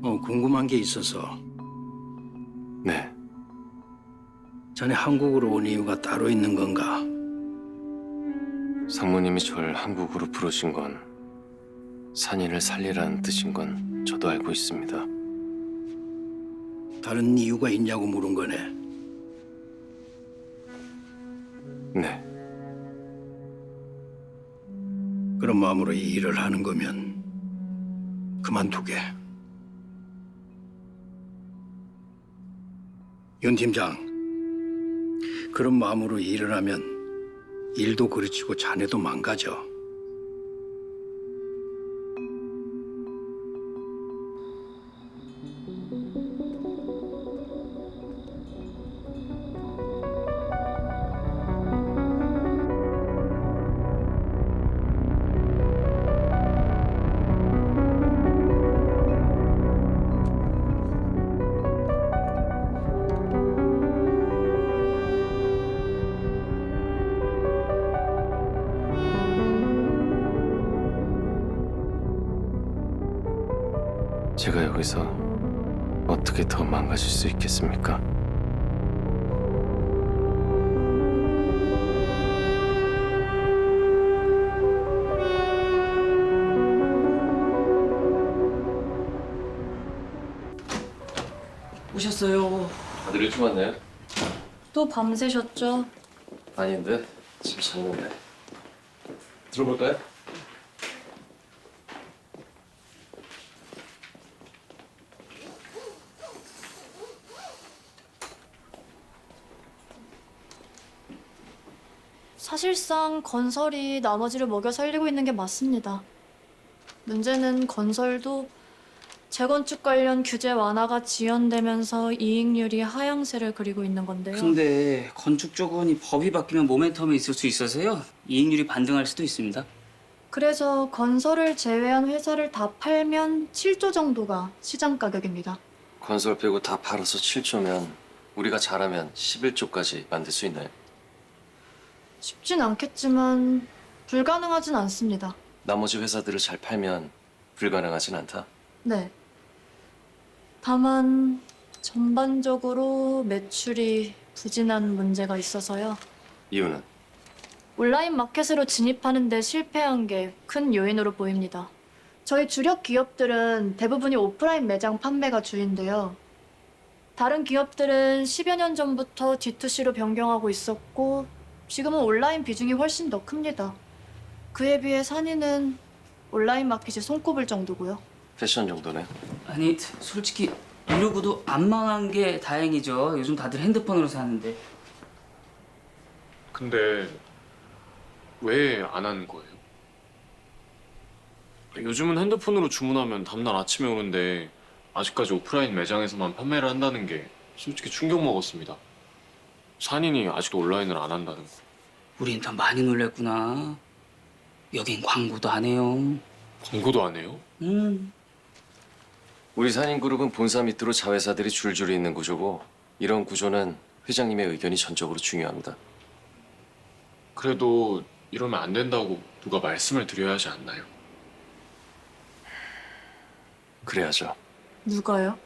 어, 궁금한 게 있어서 네, 자네 한국으로 온 이유가 따로 있는 건가? 상무님이 절 한국으로 부르신 건 산인을 살리라는 뜻인 건 저도 알고 있습니다. 다른 이유가 있냐고 물은 거네. 네, 그런 마음으로 이 일을 하는 거면 그만두게. 윤 팀장, 그런 마음으로 일을 하면 일도 그르치고 자네도 망가져. 제가 여기서 어떻게 더 망가질 수 있겠습니까? 오셨어요. 다들 일찍 왔네요. 또 밤새셨죠? 아닌데 지금 잤는데. 들어볼까요? 사실상 건설이 나머지를 먹여 살리고 있는 게 맞습니다. 문제는 건설도 재건축 관련 규제 완화가 지연되면서 이익률이 하향세를 그리고 있는 건데요. 근데 건축 쪽은 이 법이 바뀌면 모멘텀이 있을 수 있어서요. 이익률이 반등할 수도 있습니다. 그래서 건설을 제외한 회사를 다 팔면 7조 정도가 시장 가격입니다. 건설 빼고 다 팔아서 7조면 우리가 잘하면 11조까지 만들 수 있나요? 쉽진 않겠지만 불가능하진 않습니다. 나머지 회사들을 잘 팔면 불가능하진 않다. 네. 다만 전반적으로 매출이 부진한 문제가 있어서요. 이유는 온라인 마켓으로 진입하는 데 실패한 게 큰 요인으로 보입니다. 저희 주력 기업들은 대부분이 오프라인 매장 판매가 주인데요. 다른 기업들은 10여 년 전부터 D2C로 변경하고 있었고 지금은 온라인 비중이 훨씬 더 큽니다. 그에 비해 산이는 온라인 마켓이 손꼽을 정도고요. 패션 정도네. 아니 솔직히 이러고도 안 망한 게 다행이죠. 요즘 다들 핸드폰으로 사는데. 근데 왜 안 하는 거예요? 요즘은 핸드폰으로 주문하면 다음날 아침에 오는데 아직까지 오프라인 매장에서만 판매를 한다는 게 솔직히 충격 먹었습니다. 산인이 아직도 온라인을 안 한다는 거. 우린 더 많이 놀랬구나. 여긴 광고도 안 해요. 광고도 안 해요? 음. 우리 산인그룹은 본사 밑으로 자회사들이 줄줄이 있는 구조고 이런 구조는 회장님의 의견이 전적으로 중요합니다. 그래도 이러면 안 된다고 누가 말씀을 드려야 하지 않나요? 그래야죠. 누가요?